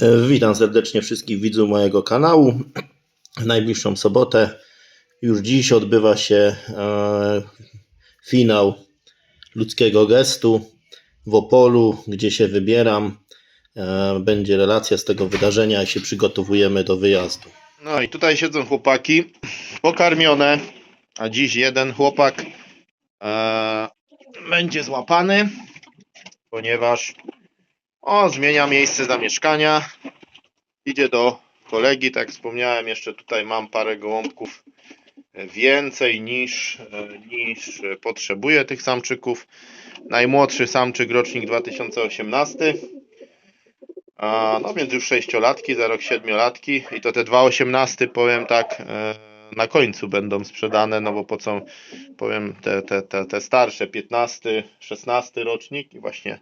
E, Witam serdecznie wszystkich widzów mojego kanału. W najbliższą sobotę, już dziś odbywa się e, finał ludzkiego gestu w Opolu, gdzie się wybieram. E, będzie relacja z tego wydarzenia i się przygotowujemy do wyjazdu. No i tutaj siedzą chłopaki pokarmione, a dziś jeden chłopak e, będzie złapany, ponieważ on zmienia miejsce zamieszkania. Idzie do kolegi, tak wspomniałem, jeszcze tutaj mam parę gołąbków więcej niż, e, niż potrzebuję tych samczyków. Najmłodszy samczyk rocznik 2018. A, no więc już sześciolatki, za rok siedmiolatki i to te dwa osiemnasty powiem tak e, na końcu będą sprzedane, no bo po co powiem te, te, te, te starsze 15, 16 rocznik i właśnie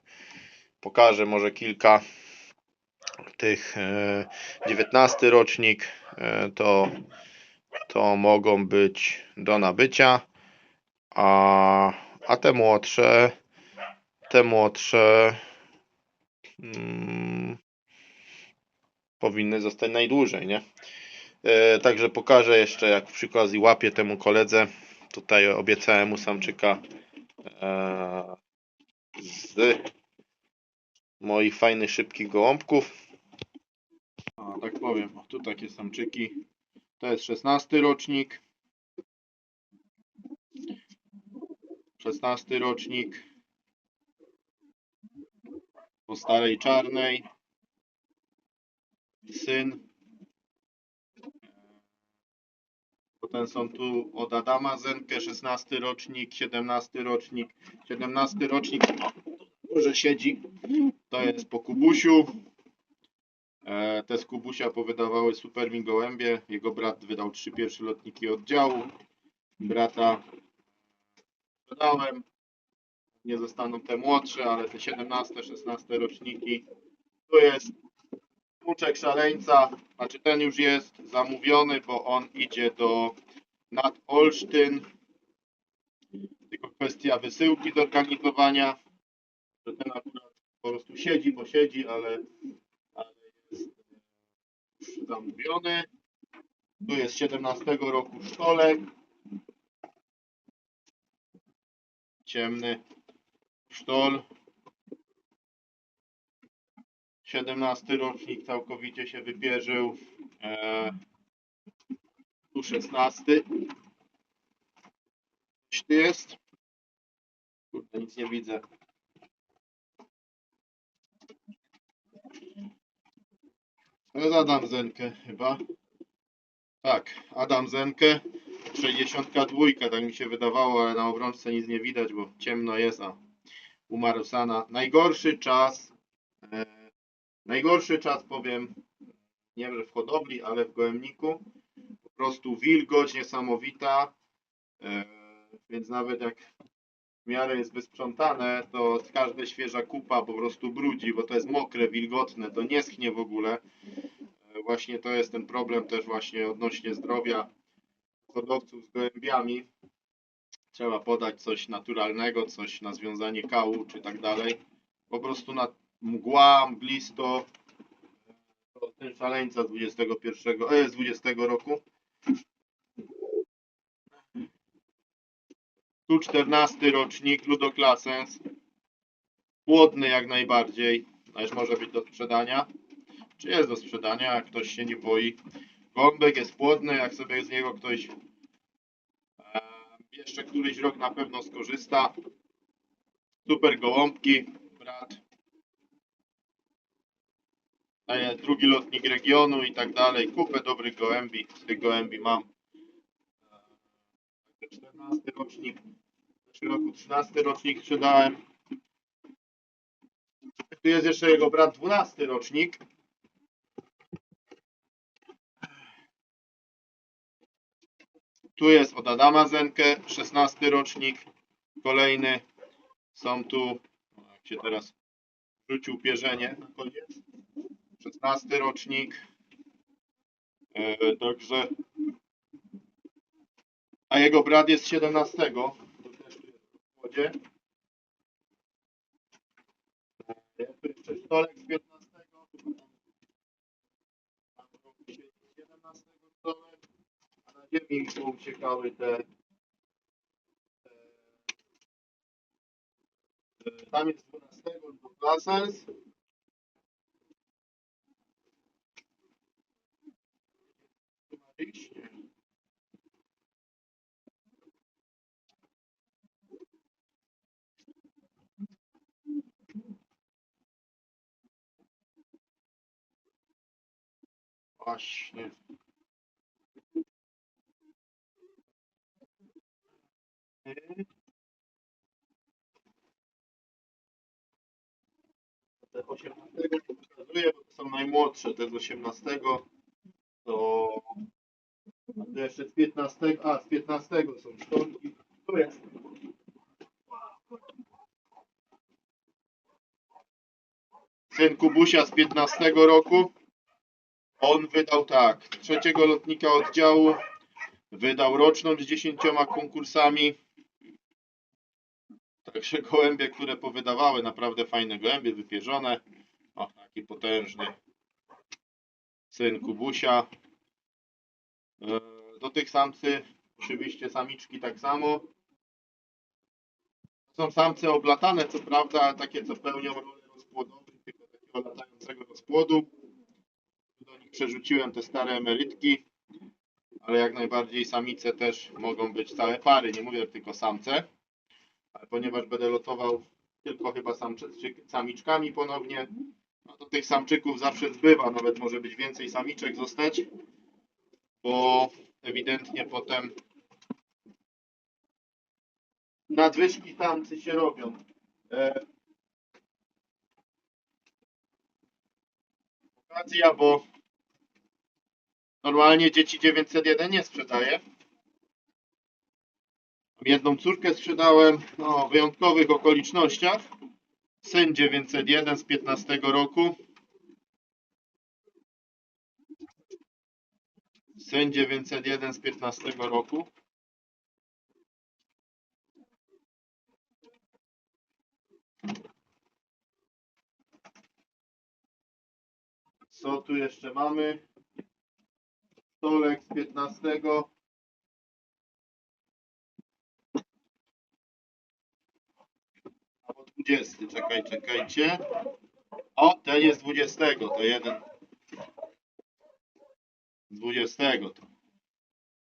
pokażę może kilka tych e, 19 rocznik e, to, to mogą być do nabycia, a, a te młodsze te młodsze mm, powinny zostać najdłużej, nie? E, także pokażę jeszcze, jak przy okazji łapię temu koledze. Tutaj obiecałem mu samczyka e, z moich fajnych, szybkich gołąbków. Tak powiem, o, tu takie samczyki. To jest 16 rocznik. 16 rocznik. Po starej czarnej syn. Potem są tu od Adama Zenkę, 16 rocznik, 17 rocznik, 17 rocznik, może siedzi, to jest po Kubusiu. E, te z Kubusia powydawały super mi gołębie, jego brat wydał trzy pierwsze lotniki oddziału, brata sprzedałem, nie zostaną te młodsze, ale te 17, 16 roczniki, tu jest Smuczek szaleńca, znaczy ten już jest zamówiony, bo on idzie do nad Olsztyn. Tylko kwestia wysyłki zorganizowania. Że ten akurat po prostu siedzi, bo siedzi, ale, ale jest już zamówiony. Tu jest 17 roku szkolek. Ciemny sztol. 17 rocznik całkowicie się wypierzył. E, tu 16. Coś tu jest? Kurde, nic nie widzę. To Adam Zenkę chyba. Tak, Adam Zenkę. 62, tak mi się wydawało, ale na obrączce nic nie widać, bo ciemno jest, a umarł Sana. Najgorszy czas e, Najgorszy czas powiem, nie wiem, że w hodowli, ale w gołębniku. Po prostu wilgoć niesamowita, e, więc nawet jak miarę jest wysprzątane, to każda świeża kupa po prostu brudzi, bo to jest mokre, wilgotne, to nie schnie w ogóle. E, Właśnie to jest ten problem też właśnie odnośnie zdrowia hodowców z gołębiami. Trzeba podać coś naturalnego, coś na związanie kału czy tak dalej. Po prostu na mgła, mglisto. To ten szaleńca z 21, e, z 20 roku. Tu 14 rocznik, Ludoklasens. Płodny jak najbardziej. Już może być do sprzedania. Czy jest do sprzedania, jak ktoś się nie boi. Gąbek jest płodny, jak sobie z niego ktoś e, jeszcze któryś rok na pewno skorzysta. Super gołąbki, brat daje drugi lotnik regionu i tak dalej. Kupę dobrych gołębi. Z tych gołębi mam. E, 14 rocznik. Roku 13 rocznik sprzedałem. Tu jest jeszcze jego brat 12 rocznik. Tu jest od Adama Zenkę 16 rocznik. Kolejny. Są tu, jak się teraz rzucił pierzenie na koniec. 16 rocznik. E, także. A jego brat jest 17 zachodzie. Tu jeszcze z 15, tam robi 17 stolek, a na ziemi uciekały te, te e, tam jest 12 lub klasens. Tu ma. Właśnie. Te 18 to pokazuję, bo to są najmłodsze. Te z 18 to. A jeszcze z 15. A, z 15 są szkolki. Tu jest. Syn Kubusia z 15 roku. On wydał tak. Trzeciego lotnika oddziału. Wydał roczną z 10 konkursami. Także gołębie, które powydawały, naprawdę fajne gołębie, wypierzone. O, taki potężny syn Kubusia. E, Do tych samcy, oczywiście samiczki tak samo. Są samce oblatane, co prawda, takie, co pełnią rolę rozpłodowych, tylko takiego latającego rozpłodu. Przerzuciłem te stare emerytki, ale jak najbardziej samice też mogą być całe pary, nie mówię tylko samce. Ale ponieważ będę lotował tylko chyba samiczkami ponownie, no to tych samczyków zawsze zbywa, nawet może być więcej samiczek zostać, bo ewidentnie potem nadwyżki samcy się robią. E, okazja, bo normalnie dzieci 901 nie sprzedaje. Jedną córkę sprzedałem no, w wyjątkowych okolicznościach. Syn 901 z 15 roku. Syn 901 z 15 roku. Co tu jeszcze mamy? Stolek z 15. Albo 20. Czekaj, czekajcie. O, ten jest 20. To jeden. Z 20. To.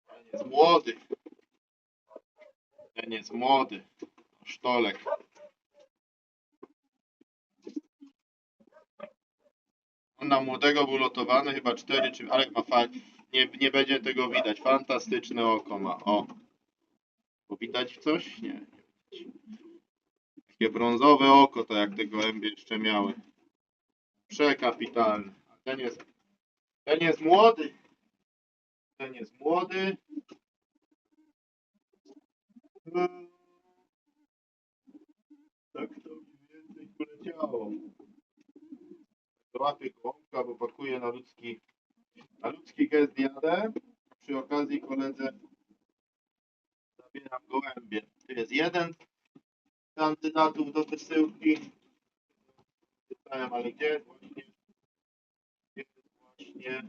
Ten jest młody. Ten jest młody. Sztolek. Na młodego był lotowany, chyba 4 czy. Ale ma fa... nie, nie będzie tego widać. Fantastyczne oko ma. O. Bo widać coś? Nie. Takie brązowe oko, to jak te gołębie jeszcze miały. Przekapitalny. Ten jest. Ten jest młody. Ten jest młody. Tak to mniej więcej poleciało. Łapie gołąbka, bo pakuje na ludzki, na ludzki gest jadę. Przy okazji koledze zabieram gołębie. Tu jest jeden z kandydatów do wysyłki. Pytałem, ale gdzie właśnie, gdzie właśnie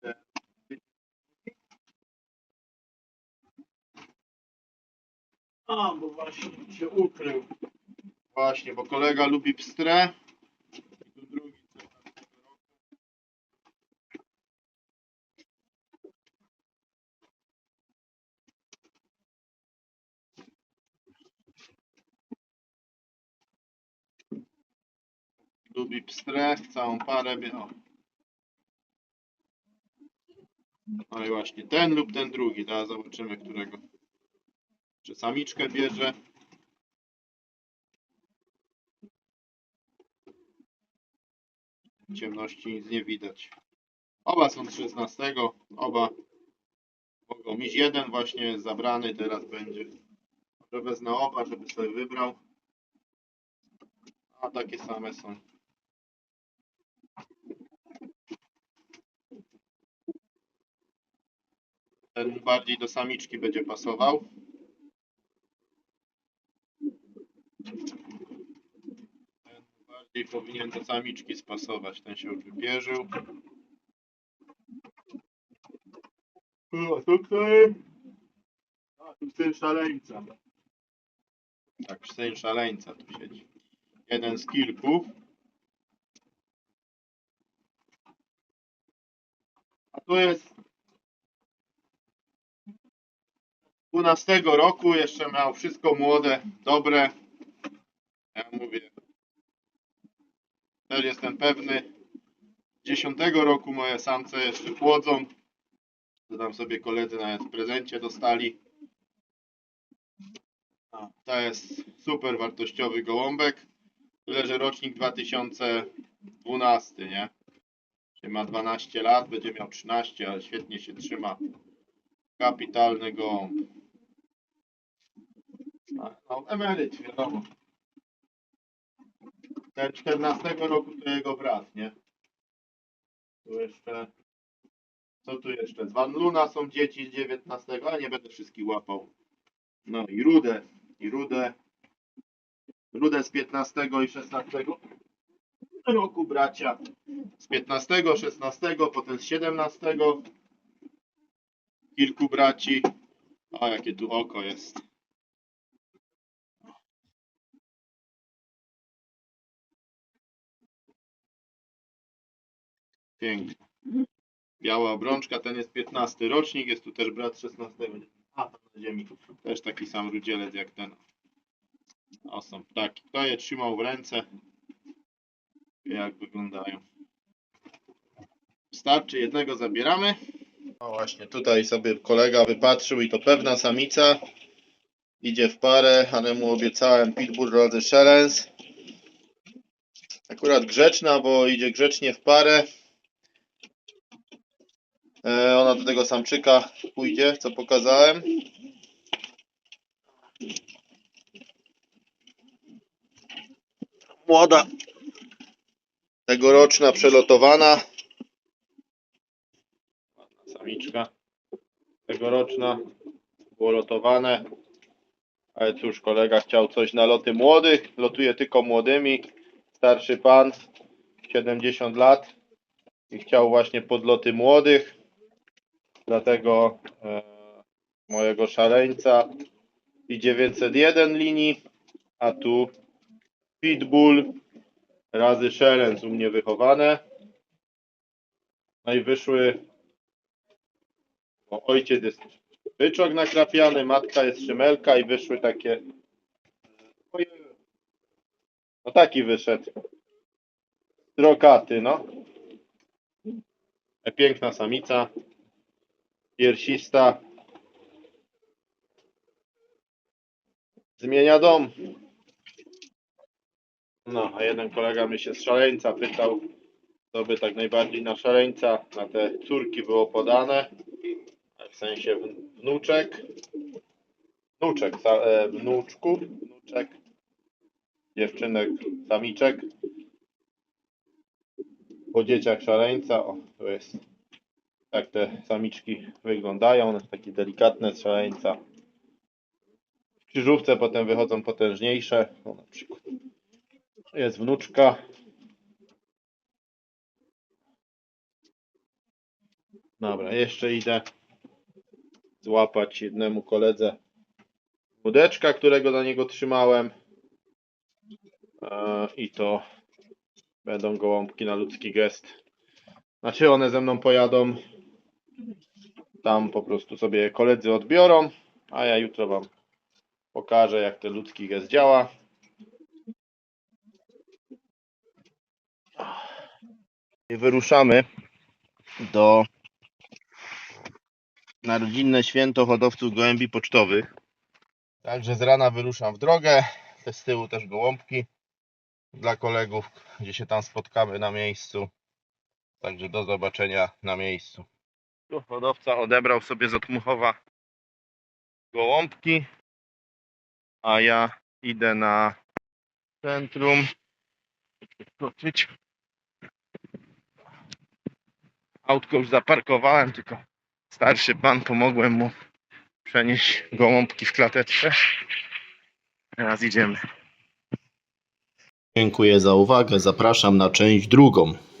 ten A, bo właśnie się ukrył. Właśnie, bo kolega lubi pstrę. I tu drugi co tam tego roku. Lubi pstrę, całą parę. O. No i właśnie ten lub ten drugi. Teraz zobaczymy, którego. Czy samiczkę bierze? W ciemności nic nie widać. Oba są z 16. Oba mogą mieć. Jeden właśnie jest zabrany, teraz będzie. Może wezmę oba, żeby sobie wybrał. A takie same są. Ten bardziej do samiczki będzie pasował. Ten bardziej powinien do samiczki spasować. Ten się już wypierzył. O, tu kto? A, tu syn szaleńca. Tak, syn szaleńca tu siedzi. Jeden z kilku. A tu jest 12 roku, jeszcze miał wszystko młode, dobre. Ja mówię, też jestem pewny. 10 roku moje samce jeszcze płodzą. To tam sobie koledzy nawet w prezencie dostali. A, To jest super wartościowy gołąbek. Tyle, że rocznik 2012, nie? Czyli ma 12 lat, będzie miał 13, ale świetnie się trzyma. Kapitalny gołąb. No, emeryt, wiadomo. Ten 14 roku to jego brat, nie? Tu jeszcze. Co tu jeszcze? Z Van Luna są dzieci z 19, ale nie będę wszystkich łapał. No i Rudę. I Rudę. Rudę z 15 i 16 roku bracia. Z 15, 16, potem z 17. Kilku braci. O, jakie tu oko jest. Pięknie. Biała obrączka, ten jest 15 rocznik, jest tu też brat 16. A, tam na ziemi. Też taki sam rudzielec jak ten. O, są ptaki. Kto je trzymał w ręce? Jak wyglądają. Starczy, jednego zabieramy. No właśnie, tutaj sobie kolega wypatrzył i to pewna samica. Idzie w parę, ale mu obiecałem Pitbull Shelens. Akurat grzeczna, bo idzie grzecznie w parę. E, Ona do tego samczyka pójdzie, co pokazałem. Młoda, tegoroczna przelotowana. Ładna samiczka. Tegoroczna, było lotowane. Ale cóż, kolega chciał coś na loty młodych. Lotuje tylko młodymi. Starszy pan, 70 lat. I chciał właśnie podloty młodych. Dlatego e, mojego szaleńca i 901 linii, a tu Pitbull razy Shelens u mnie wychowane. No i wyszły, bo ojciec jest byczok nakrapiany, matka jest szymelka i wyszły takie no taki wyszedł. Strokaty, no. Piękna samica piersista zmienia dom. No, a jeden kolega mnie się z szaleńca pytał, co by tak najbardziej na szaleńca, na te córki było podane, w sensie wn- wnuczek, wnuczek, e, wnuczków, wnuczek, dziewczynek, samiczek, po dzieciach szaleńca, o, tu jest tak te samiczki wyglądają, one takie delikatne szaleńca. W krzyżówce potem wychodzą potężniejsze, o, na przykład. Jest wnuczka. Dobra, jeszcze idę złapać jednemu koledze łódeczka, którego na niego trzymałem. E, I to będą gołąbki na ludzki gest. Znaczy one ze mną pojadą. Tam po prostu sobie koledzy odbiorą, a ja jutro wam pokażę jak ten ludzki gest działa. I wyruszamy do na rodzinne święto hodowców gołębi pocztowych. Także z rana wyruszam w drogę. Te z tyłu też gołąbki dla kolegów, gdzie się tam spotkamy na miejscu. Także do zobaczenia na miejscu. Tu hodowca odebrał sobie z Otmuchowa gołąbki, a ja idę na centrum. Skoczyć. Autko już zaparkowałem, tylko starszy pan pomogłem mu przenieść gołąbki w klateczkę. Teraz idziemy. Dziękuję za uwagę. Zapraszam na część drugą.